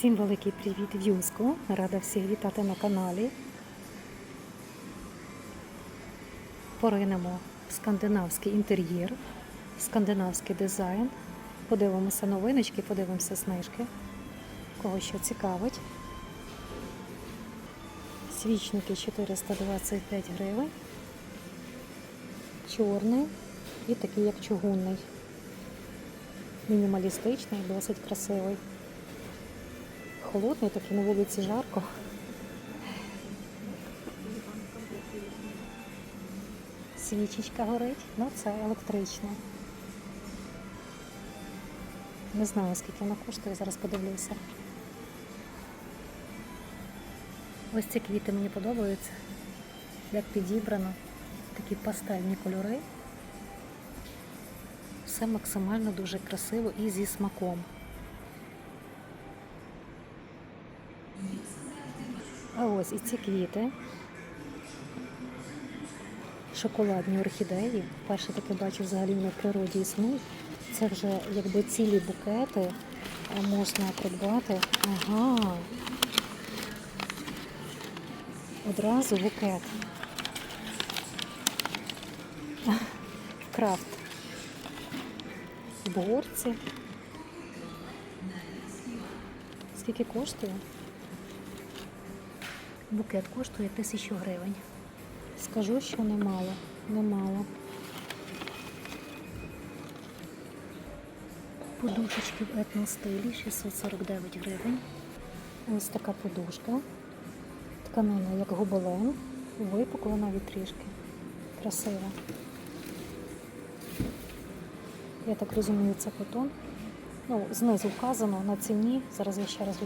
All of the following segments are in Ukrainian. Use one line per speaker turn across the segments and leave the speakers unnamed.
Всім великий привіт В'юзку. Рада всіх вітати на каналі. Поринемо в скандинавський інтер'єр, скандинавський дизайн. Подивимося новиночки, подивимося знижки. Кого що цікавить. Свічники 425 гривень. Чорний і такий як чугунний. Мінімалістичний, досить красивий. Холодний, такий на вулиці жарко. Свічечка горить, ну це електрично. Не знаю, скільки вона коштує, зараз подивлюся. Ось ці квіти мені подобаються. Як підібрано, такі пастельні кольори. Все максимально дуже красиво і зі смаком. А ось і ці квіти. Шоколадні орхідеї. Перше таке бачу взагалі на природі існують. Це вже якби цілі букети можна придбати. Ага. Одразу букет. Крафт. В горці. Скільки коштує? Букет коштує тисячу гривень. Скажу, що немало. Немало. Подушечки в етностилі 649 гривень. Ось така подушка. Тканина як гобелен. Випукла навіть трішки. Красива. Я так розумію, це котон. Ну, знизу вказано на ціні. Зараз я ще раз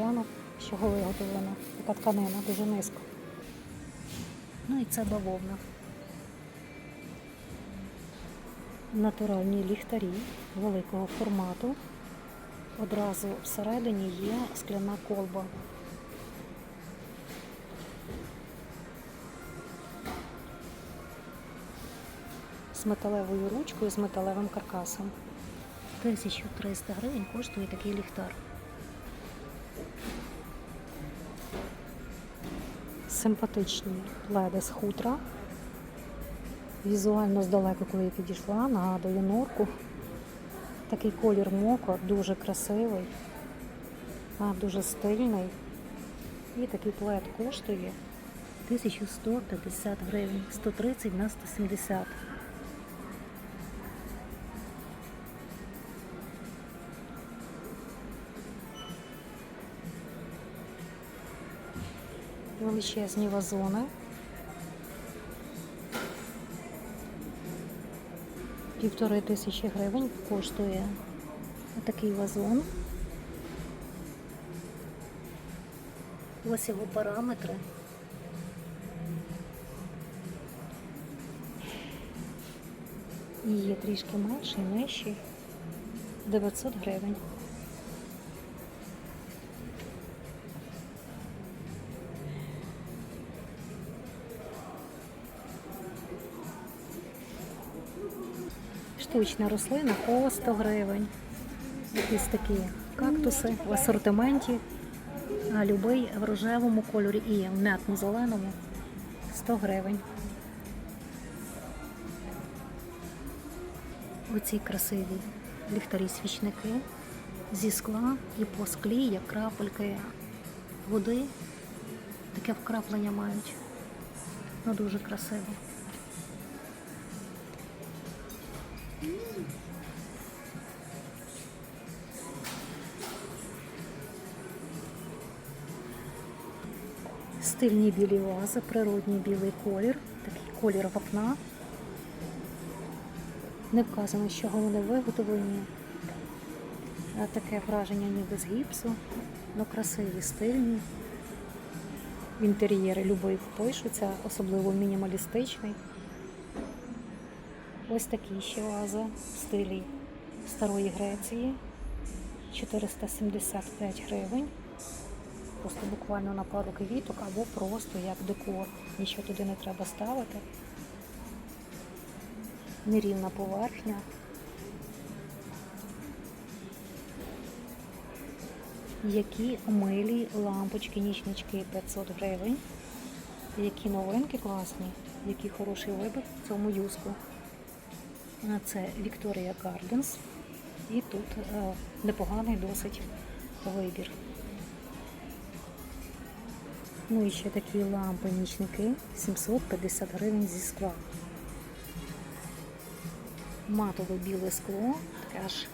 чого виготовлена. Така тканина дуже низько. Ну і це бавовна. Натуральні ліхтарі великого формату. Одразу всередині є скляна колба. З металевою ручкою, з металевим каркасом. 1300 гривень коштує такий ліхтар. Симпатичні леди з хутра. Візуально здалеку, коли я підійшла, нагадую норку. Такий колір моко, дуже красивий, дуже стильний. І такий плед коштує 1150 гривень, 130 на 170. Величезні вазони. Півтори тисячі гривень коштує такий вазон. Ось його параметри. І є трішки менший, нижчий. 900 гривень. Штучна рослина по 100 гривень. Якісь такі кактуси в асортименті. А любий в рожевому кольорі і в м'ятно-зеленому 100 гривень. Оці красиві ліхтарі свічники зі скла і по склі, як крапельки води. Таке вкраплення мають. Ну дуже красиво. Стильні білі вази, природній білий колір, такий колір вапна. Не вказано, з чого вони виготовлені. А Таке враження ніби з гіпсу, ну красиві, стильні. Інтер'єри любий впишуться, особливо мінімалістичний. Ось такі ще вази в стилі Старої Греції. 475 гривень. Просто буквально на пару квіток або просто як декор. Нічого туди не треба ставити. Нерівна поверхня. Які милі лампочки, нічнички 500 гривень. Які новинки класні, який хороший вибір в цьому юску. Це Victoria Gardens. І тут е, непоганий досить вибір. Ну і ще такі лампи нічники 750 гривень зі скла. Матове біле скло, таке аж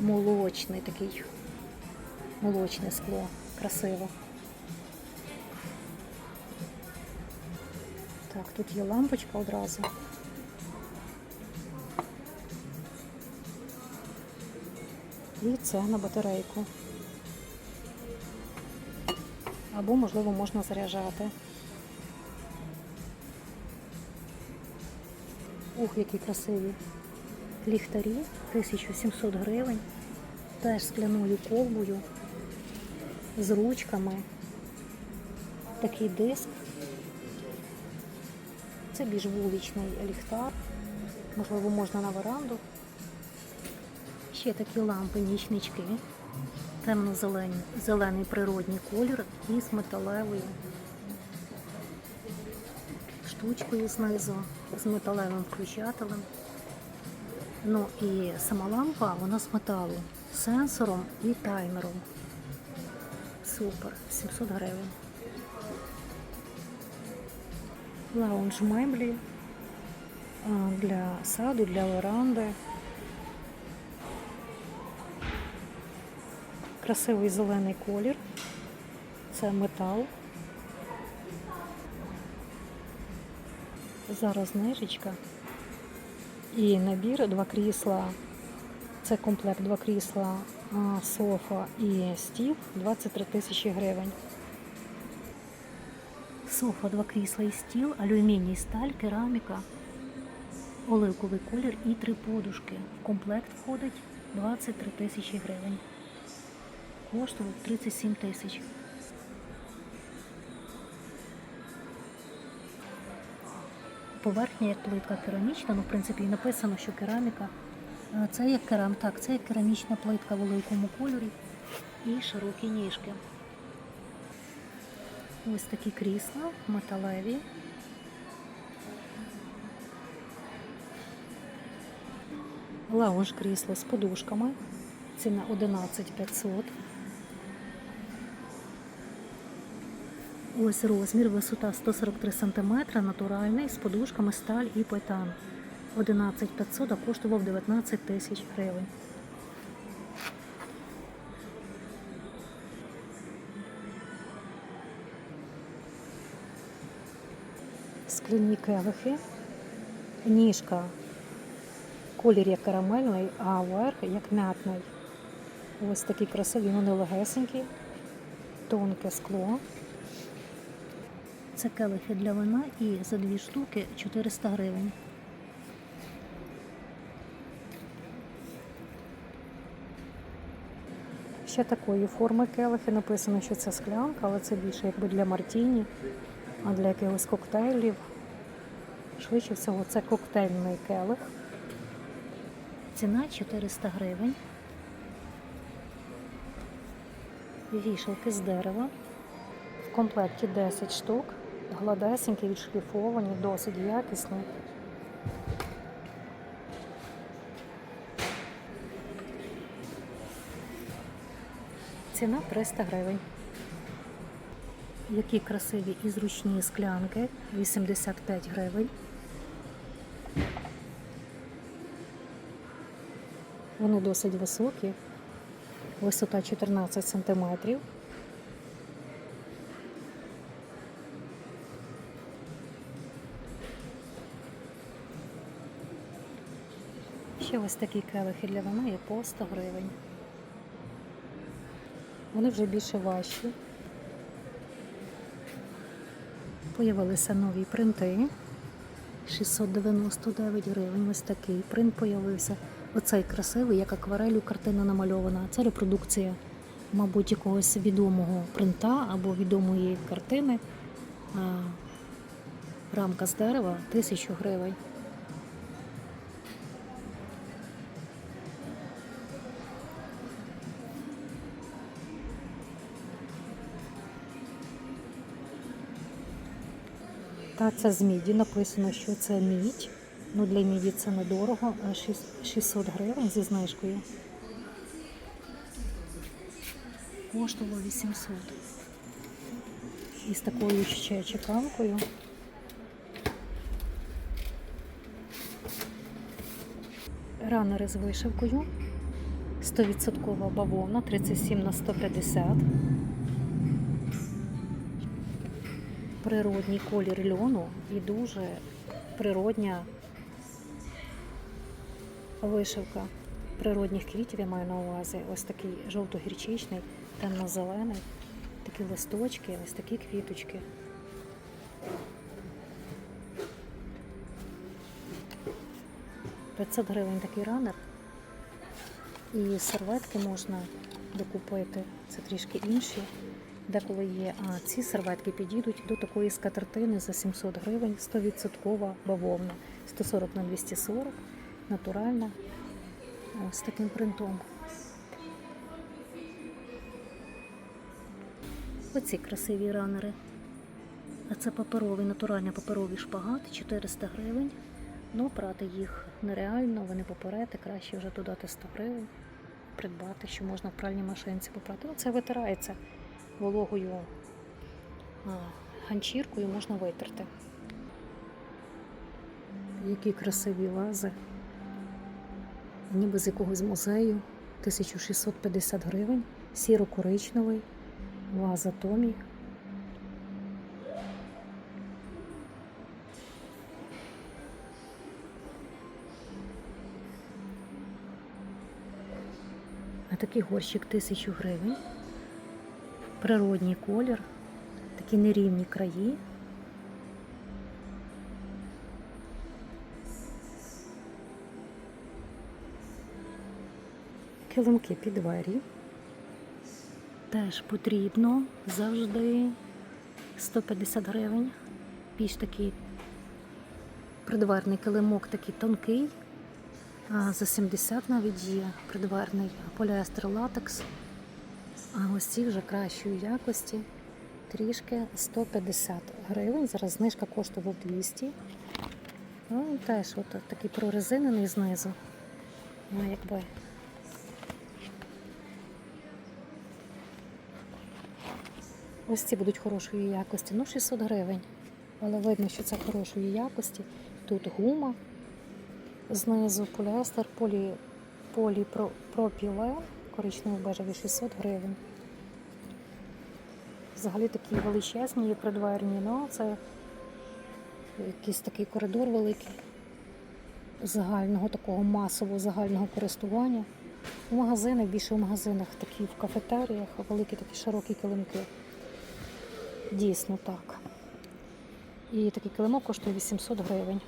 молочний такий, молочне скло, красиво. Так, тут є лампочка одразу. І це на батарейку. Або, можливо, можна заряджати. Ух, які красиві. Ліхтарі 1700 гривень. Теж скляною колбою, з ручками. Такий диск. Це більш вуличний ліхтар. Можливо, можна на веранду. Ще такі лампи, нічнички. Темно-зелені, зелений природній колір із металевою штучкою знизу, з металевим включателем. Ну і сама лампа, вона з металу, з сенсором і таймером. Супер, 700 гривень. Лаунж меблі для саду, для веранди. Красивий зелений колір. Це метал. Зараз знижечка. І набір два крісла. Це комплект два крісла, софа і стіл 23 тисячі гривень. Софа, два крісла і стіл, алюміній, сталь, кераміка, оливковий колір і три подушки. В комплект входить 23 тисячі гривень. Коштував 37 тисяч. Поверхня як плитка керамічна, ну в принципі і написано, що кераміка. Е, Це як керам, так, це як керамічна плитка в великому кольорі і широкі ніжки. Ось такі крісла металеві. Лаунж крісло з подушками. Ціна 11 500. Ось розмір, висота 143 см, натуральний, з подушками сталь і петан. 11 500, а коштував 19 тисяч гривень. Скляні келихи, ніжка, колір як карамельний, а верх як м'ятний. Ось такі красиві, вони легесенькі, тонке скло. Це келихи для вина і за дві штуки 400 гривень. Ще такої форми келихи. Написано, що це склянка, але це більше якби для мартіні, а для якихось коктейлів. Швидше всього, це коктейльний келих. Ціна 400 гривень. Вішалки з дерева. В комплекті 10 штук. Гладесенькі, відшліфовані, досить якісні. Ціна 300 гривень. Які красиві і зручні склянки 85 гривень. Вони досить високі. Висота 14 сантиметрів. Ось такі келихи для вина є по 100 гривень. Вони вже більше важчі. Появилися нові принти. 699 гривень. Ось такий принт появився. Оцей красивий, як акварелю картина намальована. Це репродукція, мабуть, якогось відомого принта або відомої картини. Рамка з дерева 1000 гривень. Так, це з міді. Написано, що це мідь. Ну, для міді це недорого. а 600 гривень зі знижкою. Коштувало 800. І з такою ще чеканкою. Ранери з вишивкою. 100% бавовна, 37 на 150. Природній колір льону і дуже природня вишивка природних квітів я маю на увазі. Ось такий жовто-гірчичний, темно-зелений, такі листочки, ось такі квіточки. «500 гривень такий ранер. І серветки можна докупити. Це трішки інші. Деколи є. А ці серветки підійдуть до такої скатертини за 700 гривень, 100% бавовна. 140 на 240, натуральна. З таким принтом. Оці красиві ранери. А це паперовий, натуральний паперовий шпагат, 400 гривень. Ну, прати їх нереально, вони поперети, краще вже додати 100 гривень, придбати, що можна в пральній машинці попрати. Ну, це витирається вологою ганчіркою, можна витерти. Які красиві вази. Ніби з якогось музею. 1650 гривень, сіро-коричневий, ваза Томі. А такий горщик 1000 гривень. Природній колір, такі нерівні краї. Килимки під двері. Теж потрібно завжди 150 гривень. Більш такий придверний килимок такий тонкий. А за 70 навіть є придверний поліестер латекс. А ось ці вже кращої якості. Трішки 150 гривень. Зараз знижка коштувала 200. Ну, теж от такий прорезинений знизу. Ну, якби. Ось ці будуть хорошої якості. Ну, 600 гривень. Але видно, що це хорошої якості. Тут гума знизу поліестер, полі, поліпропілен, коричневий бежевий 600 гривень. Взагалі такі величезні є придверні, ну це якийсь такий коридор великий загального такого масового загального користування. У магазинах, більше в магазинах, такі в кафетеріях, великі такі широкі килимки. Дійсно так. І такий килимок коштує 800 гривень.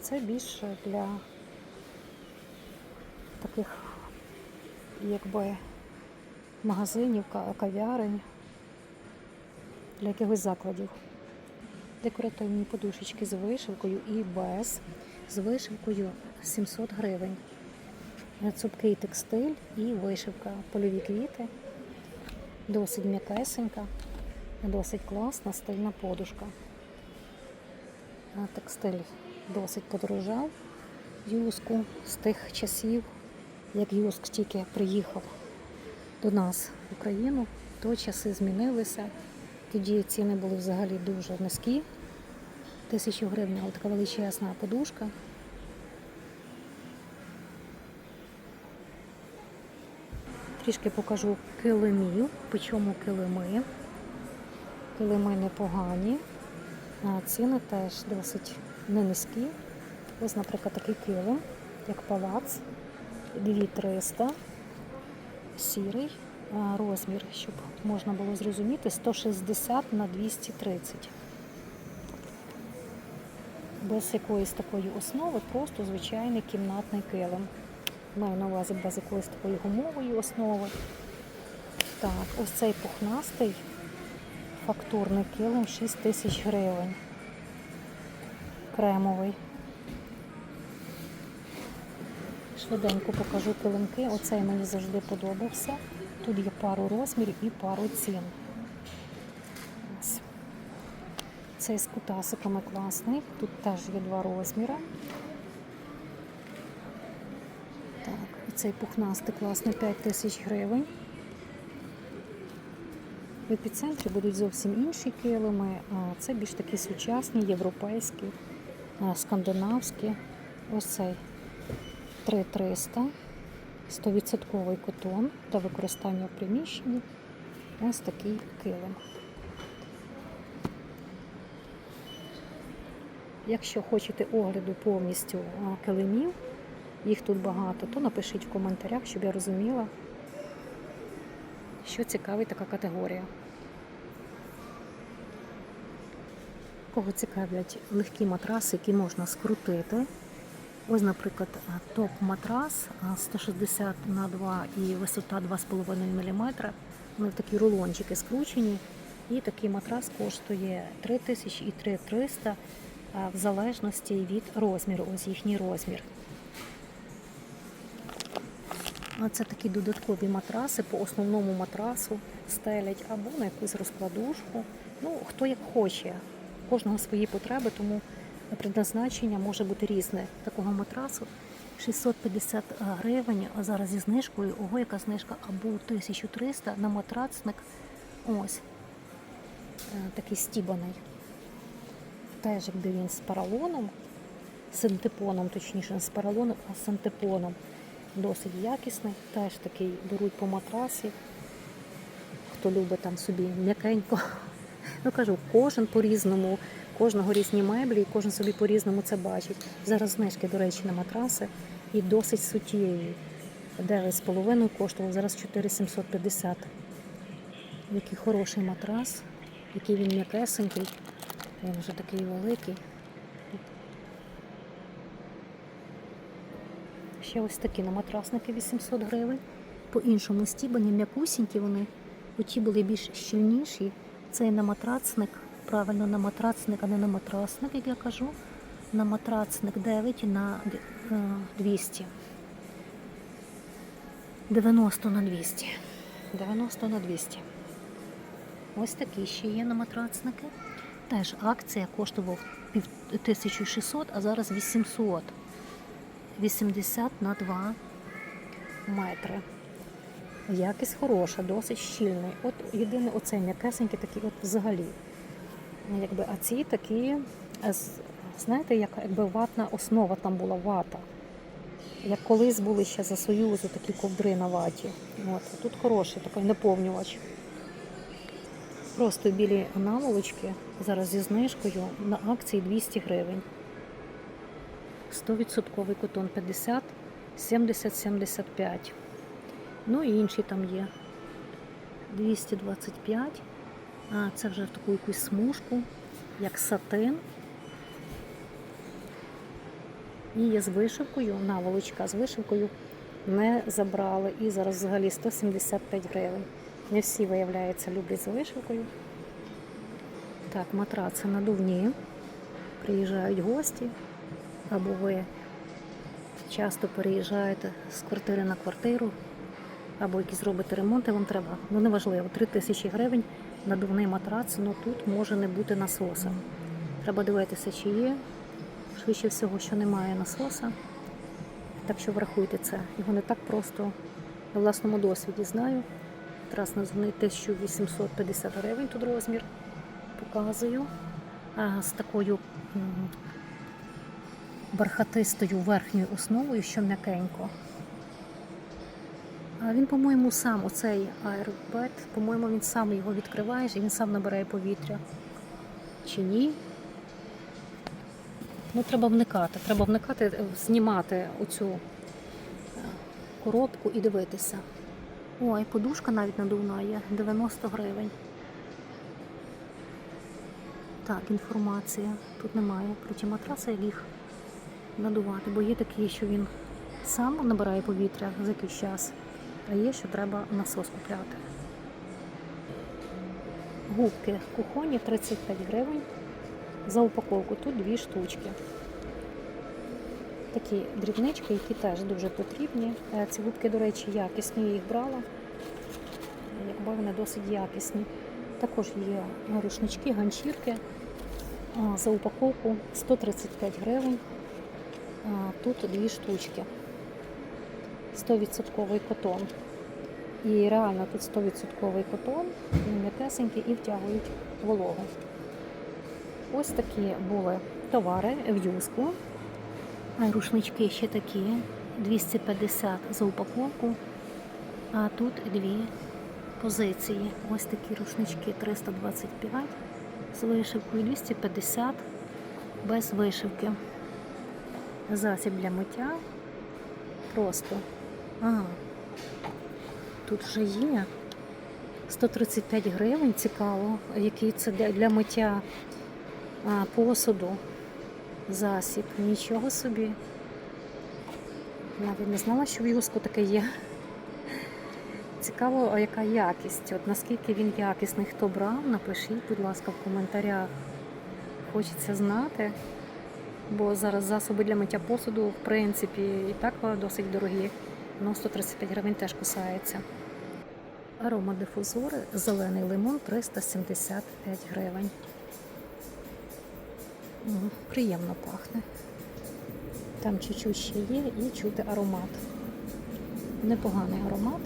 Це більше для таких якби магазинів, кав'ярень, для якихось закладів. Декоративні подушечки з вишивкою і без. З вишивкою 700 гривень. Цупкий текстиль і вишивка. Польові квіти. Досить м'якесенька, досить класна стильна подушка. Текстиль досить подорожав юску з тих часів, як юск тільки приїхав до нас в Україну, то часи змінилися. Тоді ціни були взагалі дуже низькі. Тисячу гривень, але така величезна подушка. Трішки покажу килимів, по чому килими. Килими непогані, а ціни теж досить не низькі. Ось, наприклад, такий килим, як палац, 2300, сірий розмір, щоб можна було зрозуміти, 160 на 230. Без якоїсь такої основи, просто звичайний кімнатний килим. Маю на увазі без якоїсь такої гумової основи. Так, ось цей пухнастий фактурний килим 6 тисяч гривень. Кремовий. Швиденько покажу килимки. Оцей мені завжди подобався. Тут є пару розмірів і пару цін. Ось. Цей з кутасиками класний. Тут теж є два розміри. Так, і пухнастий класний 5 тисяч гривень. В епіцентрі будуть зовсім інші килими. а Це більш такі сучасні, європейські, скандинавські. Ось цей 3300, 100% котон та використання в приміщенні. Ось такий килим. Якщо хочете огляду повністю килимів, їх тут багато, то напишіть в коментарях, щоб я розуміла, що цікавить така категорія. Кого цікавлять легкі матраси, які можна скрутити. Ось, наприклад, топ-матрас 160 на 2 і висота 2,5 мм. Вони в такі рулончики скручені. І такий матрас коштує 3 тисячі і 3 300 в залежності від розміру. Ось їхній розмір. Це такі додаткові матраси по основному матрасу стелять або на якусь розкладушку. Ну, хто як хоче. Кожного свої потреби, тому предназначення може бути різне. Такого матрасу 650 гривень, а зараз зі знижкою, ого, яка знижка, або 1300 на матрацник. Ось е, такий стібаний. Теж якби він з паралоном, синтепоном, точніше, не з паралоном, а з синтепоном. Досить якісний, теж такий беруть по матрасі. Хто любить там собі м'якенько. Ну кажу, кожен по-різному, кожного різні меблі, і кожен собі по-різному це бачить. Зараз знижки, до речі, на матраси і досить суттєві. 9,5 коштував, зараз 4,750. Який хороший матрас, який він м'якесенький, він вже такий великий. Ще ось такі на матрасники 800 гривень. По-іншому стібані, м'якусінькі вони. Оті були більш щільніші. Цей на матрацник, правильно на матрацник, а не на матрасник, як я кажу. На матрацник 9 на е, 200. 90 на 200. 90 на 200. Ось такі ще є на матрацники. Теж акція коштував 1600, а зараз 800. 80 на 2 метри. Якість хороша, досить щільний. От єдине оцей м'якесенький такий от взагалі. Якби, а ці такі, е, знаєте, як, якби ватна основа там була вата. Як колись були ще за Союзу такі ковдри на ваті. От, тут хороший такий наповнювач. Просто білі наволочки зараз зі знижкою на акції 200 гривень. 100% котон 50, 70, 75. Ну і інші там є. 225. А це вже в таку якусь смужку, як сатин. І є з вишивкою, наволочка з вишивкою не забрали. І зараз взагалі 175 гривень. Не всі, виявляється, люблять з вишивкою. Так, матраци надувні. Приїжджають гості або ви часто переїжджаєте з квартири на квартиру, або якісь робите ремонти, вам треба, ну неважливо, 3 тисячі гривень надувний матрац, ну тут може не бути насоса. Треба дивитися, чи є. Швидше всього, що немає насоса. Так що врахуйте це. Його не так просто на власному досвіді знаю. Матрас надувний 1850 гривень тут розмір. Показую. З такою бархатистою верхньою основою, що м'якенько. Він, по-моєму, сам оцей аеробет, по-моєму, він сам його відкриваєш і він сам набирає повітря. Чи ні? Ну, треба вникати. Треба вникати, е, знімати оцю е, коробку і дивитися. Ой, подушка навіть надувна є, 90 гривень. Так, інформація. Тут немає про ті матраси, як їх надувати, бо є такі, що він сам набирає повітря за якийсь час, а є, що треба насос купляти. Губки кухонні 35 гривень за упаковку. Тут дві штучки. Такі дрібнички, які теж дуже потрібні. Е, Ці губки, до речі, якісні, я їх брала. Якби вони досить якісні. Також є рушнички, ганчірки. За упаковку 135 гривень. Тут дві штучки. 100% котон. І реально тут 100% котон, він м'якесенький і втягують вологу. Ось такі були товари в юску. Рушнички ще такі 250 за упаковку. А тут дві позиції. Ось такі рушнички 325 з вишивкою, 250 без вишивки. Засіб для миття. Просто. Ага. Тут вже є. 135 гривень, цікаво, який це для, миття а, посуду. Засіб. Нічого собі. Навіть не знала, що в юску таке є. Цікаво, а яка якість? От наскільки він якісний, хто брав, напишіть, будь ласка, в коментарях. Хочеться знати, бо зараз засоби для миття посуду, в принципі, і так досить дорогі. Ну, 135 гривень теж кусається. Аромадифузори, зелений лимон 375 гривень. Приємно пахне. Там чуть-чуть ще є і чути аромат. Непоганий аромат.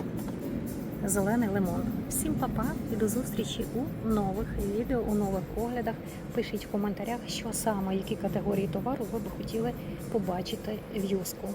Зелений лимон. Всім па-па і до зустрічі у нових відео, у нових оглядах. Пишіть в коментарях, що саме, які категорії товару ви б хотіли побачити в юску.